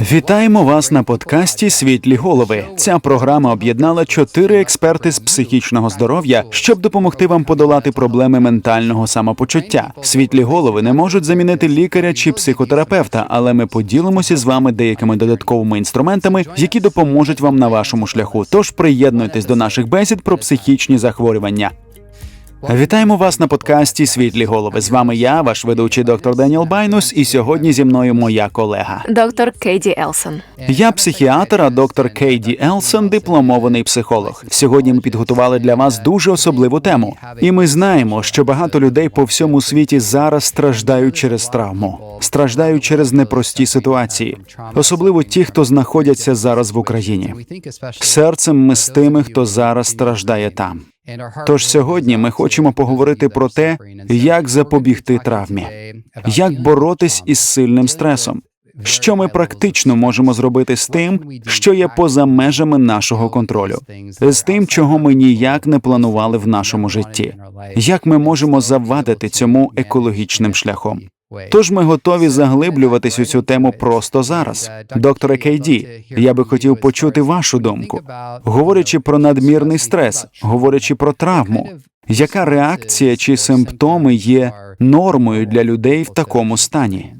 Вітаємо вас на подкасті Світлі голови. Ця програма об'єднала чотири експерти з психічного здоров'я, щоб допомогти вам подолати проблеми ментального самопочуття. Світлі голови не можуть замінити лікаря чи психотерапевта, але ми поділимося з вами деякими додатковими інструментами, які допоможуть вам на вашому шляху. Тож приєднуйтесь до наших бесід про психічні захворювання. Вітаємо вас на подкасті Світлі голови. З вами я, ваш ведучий доктор Деніел Байнус, і сьогодні зі мною моя колега. Доктор Кейді Елсон. Я психіатр, а доктор Кейді Елсон дипломований психолог. Сьогодні ми підготували для вас дуже особливу тему, і ми знаємо, що багато людей по всьому світі зараз страждають через травму, страждають через непрості ситуації, особливо ті, хто знаходяться зараз в Україні. Серцем ми з тими, хто зараз страждає там. Тож сьогодні ми хочемо поговорити про те, як запобігти травмі, як боротись із сильним стресом. Що ми практично можемо зробити з тим, що є поза межами нашого контролю, з тим, чого ми ніяк не планували в нашому житті, як ми можемо завадити цьому екологічним шляхом? Тож ми готові заглиблюватись у цю тему просто зараз. Докторе Кейді, я би хотів почути вашу думку. Говорячи про надмірний стрес, говорячи про травму, яка реакція чи симптоми є нормою для людей в такому стані?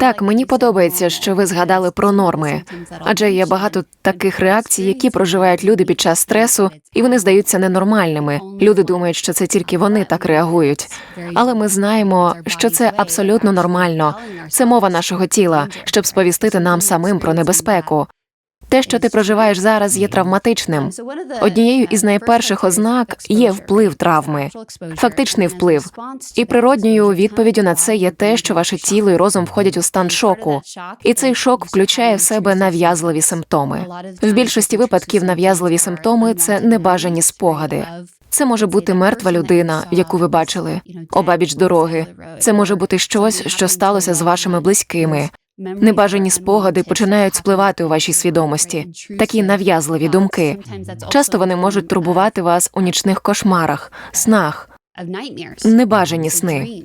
Так, мені подобається, що ви згадали про норми, адже є багато таких реакцій, які проживають люди під час стресу, і вони здаються ненормальними. Люди думають, що це тільки вони так реагують. Але ми знаємо, що це абсолютно нормально. Це мова нашого тіла, щоб сповістити нам самим про небезпеку. Те, що ти проживаєш зараз, є травматичним. Однією із найперших ознак є вплив травми, фактичний вплив. І природньою відповіддю на це є те, що ваше тіло і розум входять у стан шоку. І цей шок включає в себе нав'язливі симптоми. В більшості випадків нав'язливі симптоми це небажані спогади. Це може бути мертва людина, яку ви бачили, обабіч дороги. Це може бути щось, що сталося з вашими близькими. Небажані спогади починають спливати у вашій свідомості, такі нав'язливі думки. Часто вони можуть турбувати вас у нічних кошмарах, снах, небажані сни.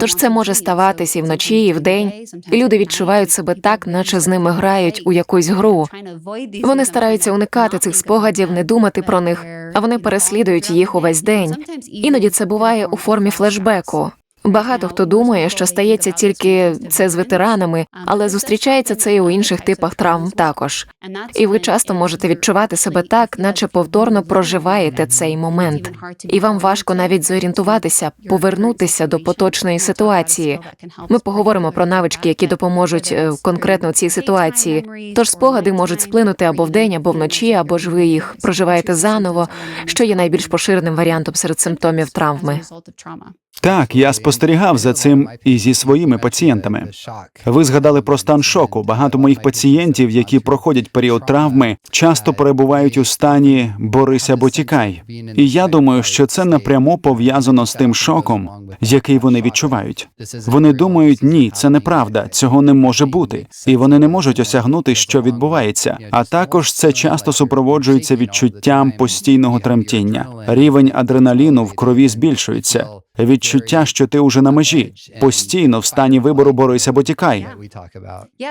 Тож це може ставатись і вночі, і вдень, і люди відчувають себе так, наче з ними грають у якусь гру. Вони стараються уникати цих спогадів, не думати про них, а вони переслідують їх увесь день. Іноді це буває у формі флешбеку. Багато хто думає, що стається тільки це з ветеранами, але зустрічається це і у інших типах травм також. І ви часто можете відчувати себе так, наче повторно проживаєте цей момент, і вам важко навіть зорієнтуватися, повернутися до поточної ситуації. Ми поговоримо про навички, які допоможуть е, конкретно цій ситуації. Тож спогади можуть сплинути або вдень, або вночі, або ж ви їх проживаєте заново, що є найбільш поширеним варіантом серед симптомів травми. Так, я спостерігав за цим і зі своїми пацієнтами. Ви згадали про стан шоку. Багато моїх пацієнтів, які проходять період травми, часто перебувають у стані борись або тікай. І я думаю, що це напряму пов'язано з тим шоком, який вони відчувають. Вони думають, ні, це неправда, цього не може бути, і вони не можуть осягнути, що відбувається. А також це часто супроводжується відчуттям постійного тремтіння. Рівень адреналіну в крові збільшується. Відчуття, що ти уже на межі, постійно в стані вибору борись або тікай.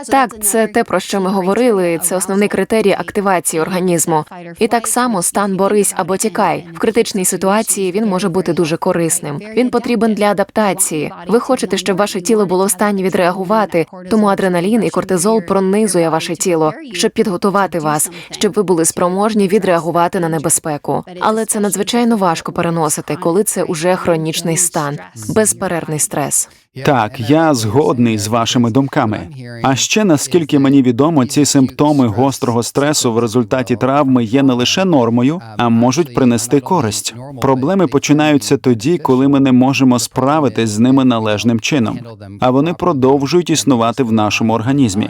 Так, це те, про що ми говорили. Це основний критерій активації організму. І так само стан борись або тікай. В критичній ситуації він може бути дуже корисним. Він потрібен для адаптації. Ви хочете, щоб ваше тіло було в стані відреагувати, тому адреналін і кортизол пронизує ваше тіло, щоб підготувати вас, щоб ви були спроможні відреагувати на небезпеку. Але це надзвичайно важко переносити, коли це уже хронічний стан, безперервний стрес. Так, я згодний з вашими думками. А ще наскільки мені відомо, ці симптоми гострого стресу в результаті травми є не лише нормою, а можуть принести користь. Проблеми починаються тоді, коли ми не можемо справитись з ними належним чином, а вони продовжують існувати в нашому організмі.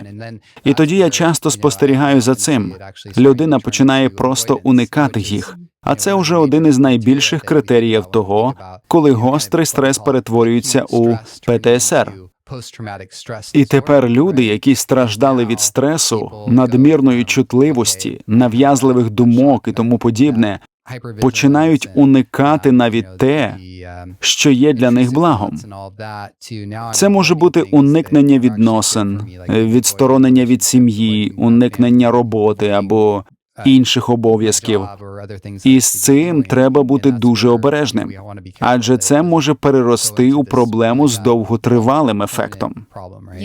І тоді я часто спостерігаю за цим. Людина починає просто уникати їх. А це вже один із найбільших критеріїв того, коли гострий стрес перетворюється у ПТСР. І тепер люди, які страждали від стресу, надмірної чутливості, нав'язливих думок і тому подібне, починають уникати навіть те, що є для них благом. Це може бути уникнення відносин, відсторонення від сім'ї, уникнення роботи або інших обов'язків. І з цим треба бути дуже обережним, адже це може перерости у проблему з довготривалим ефектом.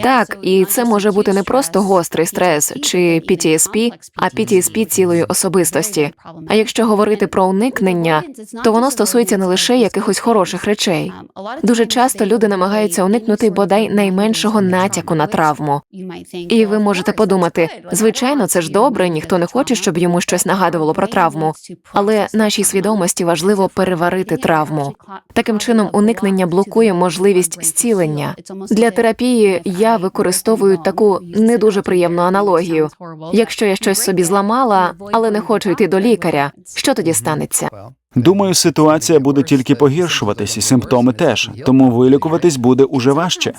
Так, і це може бути не просто гострий стрес чи PTSP, а PTSP цілої особистості. А якщо говорити про уникнення, то воно стосується не лише якихось хороших речей. Дуже часто люди намагаються уникнути бодай найменшого натяку на травму. І ви можете подумати, звичайно, це ж добре, ніхто не хоче, щоб йому щось нагадувало про травму. Але нашій свідомості важливо переварити травму. Таким чином, уникнення блокує можливість зцілення. Для терапії я використовую таку не дуже приємну аналогію. Якщо я щось собі зламала, але не хочу йти до лікаря, що тоді станеться? Думаю, ситуація буде тільки погіршуватись, і симптоми теж, тому вилікуватись буде уже важче.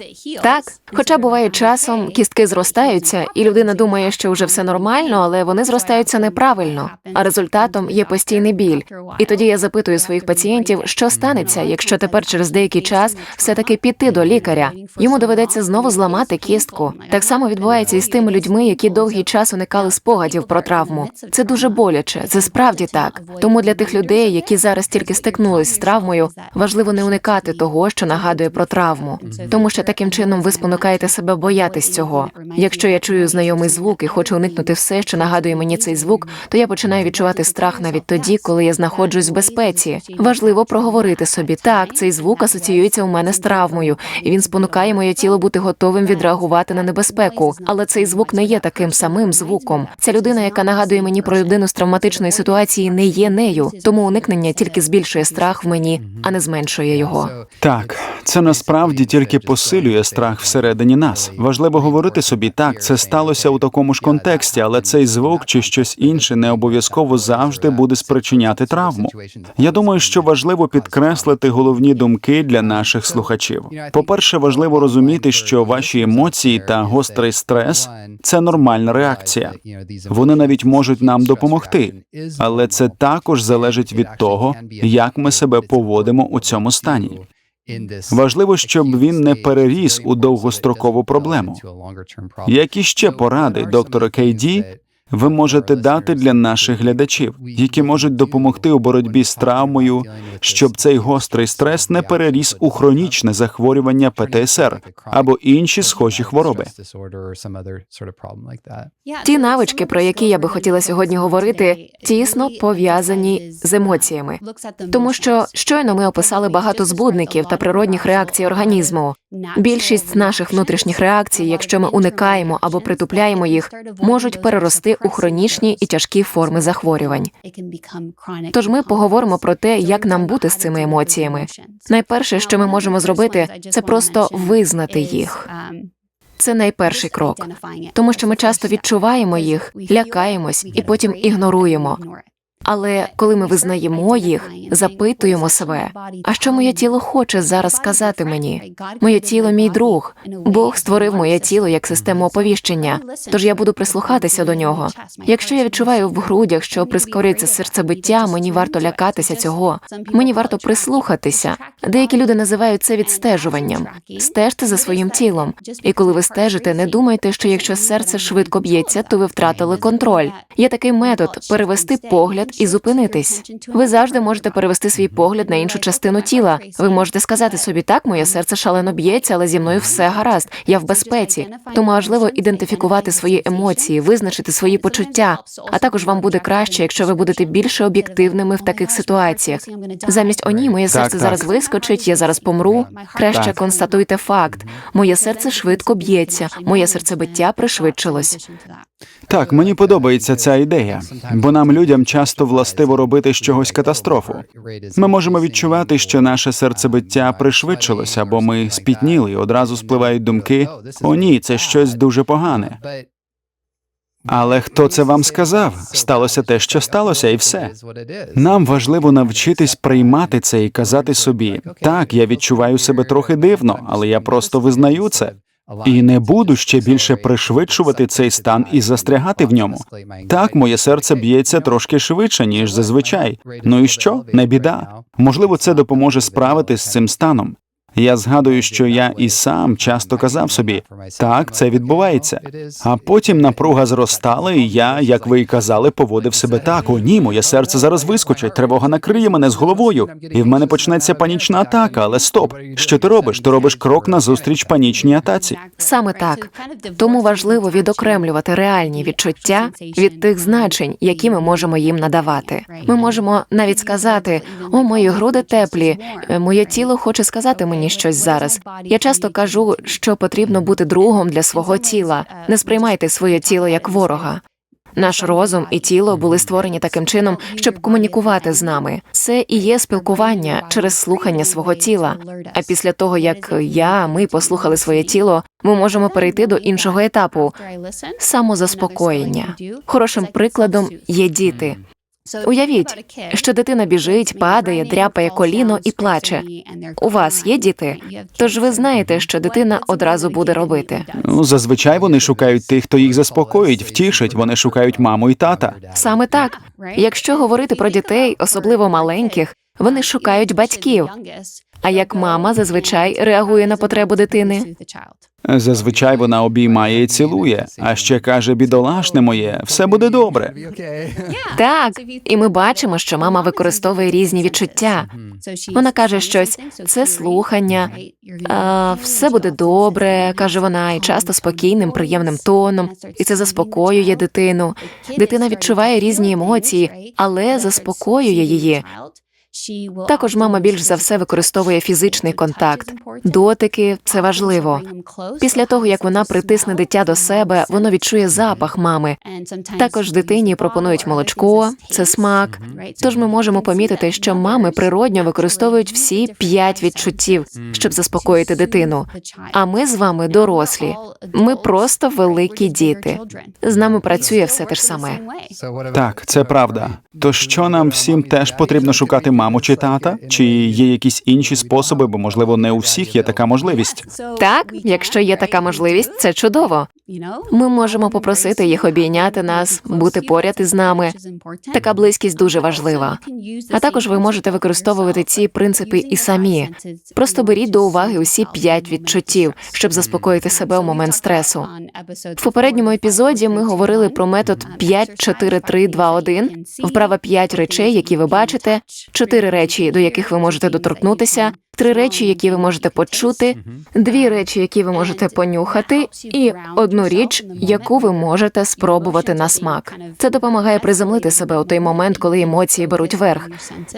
Так, хоча буває часом кістки зростаються, і людина думає, що вже все нормально, але вони зростаються неправильно. А результатом є постійний біль. І тоді я запитую своїх пацієнтів, що станеться, якщо тепер через деякий час все-таки піти до лікаря. Йому доведеться знову зламати кістку. Так само відбувається і з тими людьми, які довгий час уникали спогадів про травму. Це дуже боляче, це справді так. Тому для тих людей, які зараз тільки стикнулись з травмою, важливо не уникати того, що нагадує про травму, тому що таким чином ви спонукаєте себе боятись цього. Якщо я чую знайомий звук і хочу уникнути все, що нагадує мені цей звук, то я починаю відчувати страх навіть тоді, коли я знаходжусь в безпеці. Важливо проговорити собі так, цей звук асоціюється у мене з травмою, і він спонукає моє тіло бути готовим відреагувати на небезпеку. Але цей звук не є таким самим звуком. Ця людина, яка нагадує мені про людину з травматичної ситуації, не є нею. Тому уникнення тільки збільшує страх в мені, а не зменшує його. Так, це насправді тільки посилює страх всередині нас. Важливо говорити собі так, це сталося у такому ж контексті, але цей звук чи щось інше не обов'язково завжди буде спричиняти травму. Я думаю, що важливо підкреслити головні думки для наших слухачів. По-перше, важливо розуміти, що ваші емоції та гострий стрес це нормальна реакція. Вони навіть можуть нам допомогти, але це також залежить від того, як ми себе поводимо у цьому стані. Важливо, щоб він не переріс у довгострокову проблему. Які ще поради доктора Кейді ви можете дати для наших глядачів, які можуть допомогти у боротьбі з травмою, щоб цей гострий стрес не переріс у хронічне захворювання ПТСР або інші схожі хвороби? Ті навички, про які я би хотіла сьогодні говорити, тісно пов'язані з емоціями, тому що щойно ми описали багато збудників та природних реакцій організму. Більшість наших внутрішніх реакцій, якщо ми уникаємо або притупляємо їх, можуть перерости у хронічні і тяжкі форми захворювань. Тож ми поговоримо про те, як нам бути з цими емоціями. Найперше, що ми можемо зробити, це просто визнати їх. Це найперший крок, тому що ми часто відчуваємо їх, лякаємось і потім ігноруємо. Але коли ми визнаємо їх, запитуємо себе, а що моє тіло хоче зараз сказати мені? Моє тіло мій друг. Бог створив моє тіло як систему оповіщення, тож я буду прислухатися до нього. Якщо я відчуваю в грудях, що прискорюється серцебиття, мені варто лякатися цього. Мені варто прислухатися. Деякі люди називають це відстежуванням. Стежте за своїм тілом. І коли ви стежите, не думайте, що якщо серце швидко б'ється, то ви втратили контроль. Є такий метод перевести погляд і зупинитись. Ви завжди можете перевести свій погляд на іншу частину тіла. Ви можете сказати собі, так, моє серце шалено б'ється, але зі мною все гаразд. Я в безпеці. Тому важливо ідентифікувати свої емоції, визначити свої почуття. А також вам буде краще, якщо ви будете більше об'єктивними в таких ситуаціях. Замість о ні, моє серце так. зараз вискочить, я зараз помру. Краще Так. констатуйте факт. Моє серце швидко б'ється, моє серцебиття пришвидшилось. Так, мені подобається ця ідея, бо нам людям часто властиво робити з чогось катастрофу. Ми можемо відчувати, що наше серцебиття пришвидшилося, або ми спітніли, одразу спливають думки: о, ні, це щось дуже погане. Але хто це вам сказав? Сталося те, що сталося, і все. Нам важливо навчитись приймати це і казати собі: так, я відчуваю себе трохи дивно, але я просто визнаю це. І не буду ще більше пришвидшувати цей стан і застрягати в ньому. Так, моє серце б'ється трошки швидше, ніж зазвичай. Ну і що? Не біда. Можливо, це допоможе справитись з цим станом. Я згадую, що я і сам часто казав собі, так, це відбувається. А потім напруга зростала, і я, як ви і казали, поводив себе так. О, ні, моє серце зараз вискочить, тривога накриє мене з головою, і в мене почнеться панічна атака. Але стоп, що ти робиш? Ти робиш крок назустріч панічній атаці. Саме так. Тому важливо відокремлювати реальні відчуття від тих значень, які ми можемо їм надавати. Ми можемо навіть сказати: о, мої груди теплі, е, моє тіло хоче сказати мені щось зараз. Я часто кажу, що потрібно бути другом для свого тіла. Не сприймайте своє тіло як ворога. Наш розум і тіло були створені таким чином, щоб комунікувати з нами. Це і є спілкування через слухання свого тіла. А після того, як я, ми послухали своє тіло, ми можемо перейти до іншого етапу самозаспокоєння. Хорошим прикладом є діти. Уявіть, що дитина біжить, падає, дряпає коліно і плаче. У вас є діти? Тож ви знаєте, що дитина одразу буде робити. Ну, зазвичай вони шукають тих, хто їх заспокоїть, втішить. Вони шукають маму і тата. Саме так. Якщо говорити про дітей, особливо маленьких, вони шукають батьків. А як мама зазвичай реагує на потребу дитини? Зазвичай вона обіймає і цілує, а ще каже: бідолашне моє, все буде добре. Так, і ми бачимо, що мама використовує різні відчуття. Вона каже щось, це слухання, а, все буде добре, каже вона, і часто спокійним, приємним тоном, і це заспокоює дитину. Дитина відчуває різні емоції, але заспокоює її. Також мама більш за все використовує фізичний контакт. Дотики це важливо. Після того, як вона притисне дитя до себе, воно відчує запах мами. Також дитині пропонують молочко, це смак. Тож ми можемо помітити, що мами природньо використовують всі п'ять відчуттів, щоб заспокоїти дитину. А ми з вами дорослі. Ми просто великі діти. З нами працює все те ж саме. Так, це правда. То що нам всім теж потрібно шукати маму чи тата? Чи є якісь інші способи, бо можливо не у всіх є така можливість. Так, якщо є така можливість, це чудово. Ми можемо попросити їх обійняти нас, бути поряд із нами. Така близькість дуже важлива. А також ви можете використовувати ці принципи і самі. Просто беріть до уваги усі п'ять відчуттів, щоб заспокоїти себе у момент стресу. В попередньому епізоді ми говорили про метод 5-4-3-2-1, вправа 5 речей, які ви бачите, 4 речі, до яких ви можете доторкнутися, три речі, які ви можете почути, дві речі, які ви можете понюхати, і одну річ, яку ви можете спробувати на смак. Це допомагає приземлити себе у той момент, коли емоції беруть верх.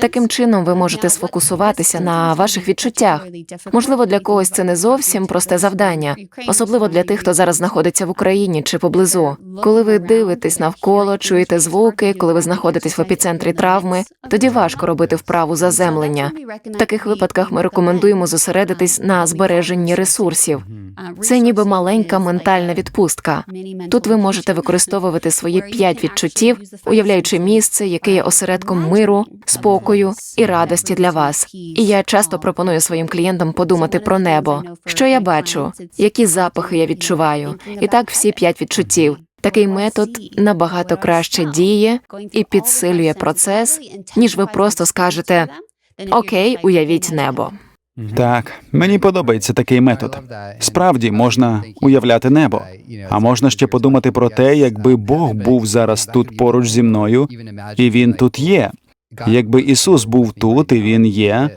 Таким чином, ви можете сфокусуватися на ваших відчуттях. Можливо, для когось це не зовсім просте завдання, особливо для тих, хто зараз знаходиться в Україні чи поблизу. Коли ви дивитесь навколо, чуєте звуки, коли ви знаходитесь в епіцентрі травми, тоді важко робити вправу заземлення. В таких випадках ми рекомендуємо зосередитись на збереженні ресурсів. Це ніби маленька ментальна відпустка. Тут ви можете використовувати свої п'ять відчуттів, уявляючи місце, яке є осередком миру, спокою і радості для вас. І я часто пропоную своїм клієнтам подумати про небо, що я бачу, які запахи я відчуваю, і так всі п'ять відчуттів. Такий метод набагато краще діє і підсилює процес, ніж ви просто скажете Окей, уявіть небо. Так, мені подобається такий метод. Справді можна уявляти небо, а можна ще подумати про те, якби Бог був зараз тут поруч зі мною, і він тут є. Якби Ісус був тут і він є,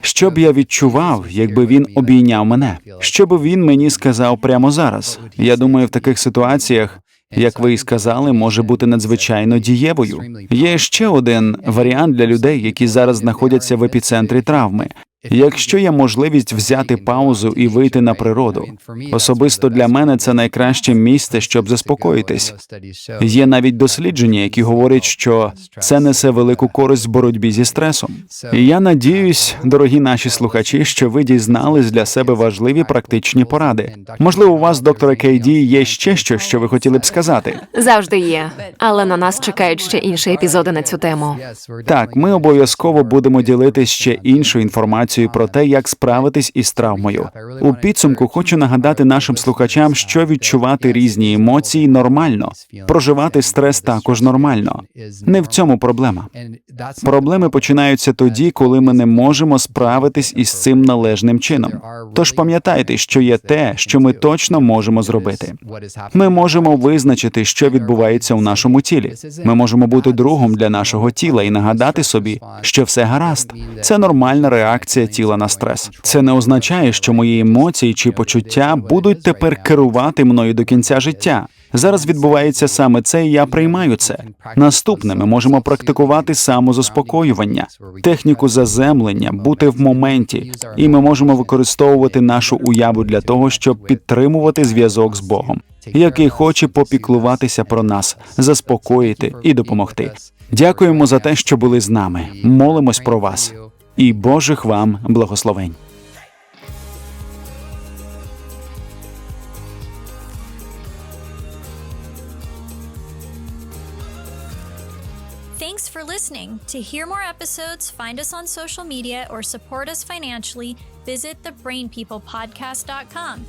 що б я відчував, якби він обійняв мене? Що б він мені сказав прямо зараз? Я думаю, в таких ситуаціях, як ви і сказали, може бути надзвичайно дієвою. Є ще один варіант для людей, які зараз знаходяться в епіцентрі травми. Якщо є можливість взяти паузу і вийти на природу, особисто для мене це найкраще місце, щоб заспокоїтись. Є навіть дослідження, які говорять, що це несе велику користь в боротьбі зі стресом. І я надіюсь, дорогі наші слухачі, що ви дізнались для себе важливі практичні поради. Можливо, у вас, доктора Кейді, є ще щось, що ви хотіли б сказати. Завжди є, але на нас чекають ще інші епізоди на цю тему. Так, ми обов'язково будемо ділитись ще іншою інформацією інформацію про те, як справитись із травмою. У підсумку хочу нагадати нашим слухачам, що відчувати різні емоції нормально. Проживати стрес також нормально. Не в цьому проблема. Проблеми починаються тоді, коли ми не можемо справитись із цим належним чином. Тож пам'ятайте, що є те, що ми точно можемо зробити. Ми можемо визначити, що відбувається у нашому тілі. Ми можемо бути другом для нашого тіла і нагадати собі, що все гаразд. Це нормальна реакція тіла на стрес. Це не означає, що мої емоції чи почуття будуть тепер керувати мною до кінця життя. Зараз відбувається саме це, і я приймаю це. Наступне ми можемо практикувати самозаспокоювання, техніку заземлення, бути в моменті, і ми можемо використовувати нашу уяву для того, щоб підтримувати зв'язок з Богом, який хоче попіклуватися про нас, заспокоїти і допомогти. Дякуємо за те, що були з нами. Молимось про вас і Божих вам благословень. Thanks for listening. To hear more episodes, find us on social media, or support us financially, visit thebrainpeoplepodcast.com.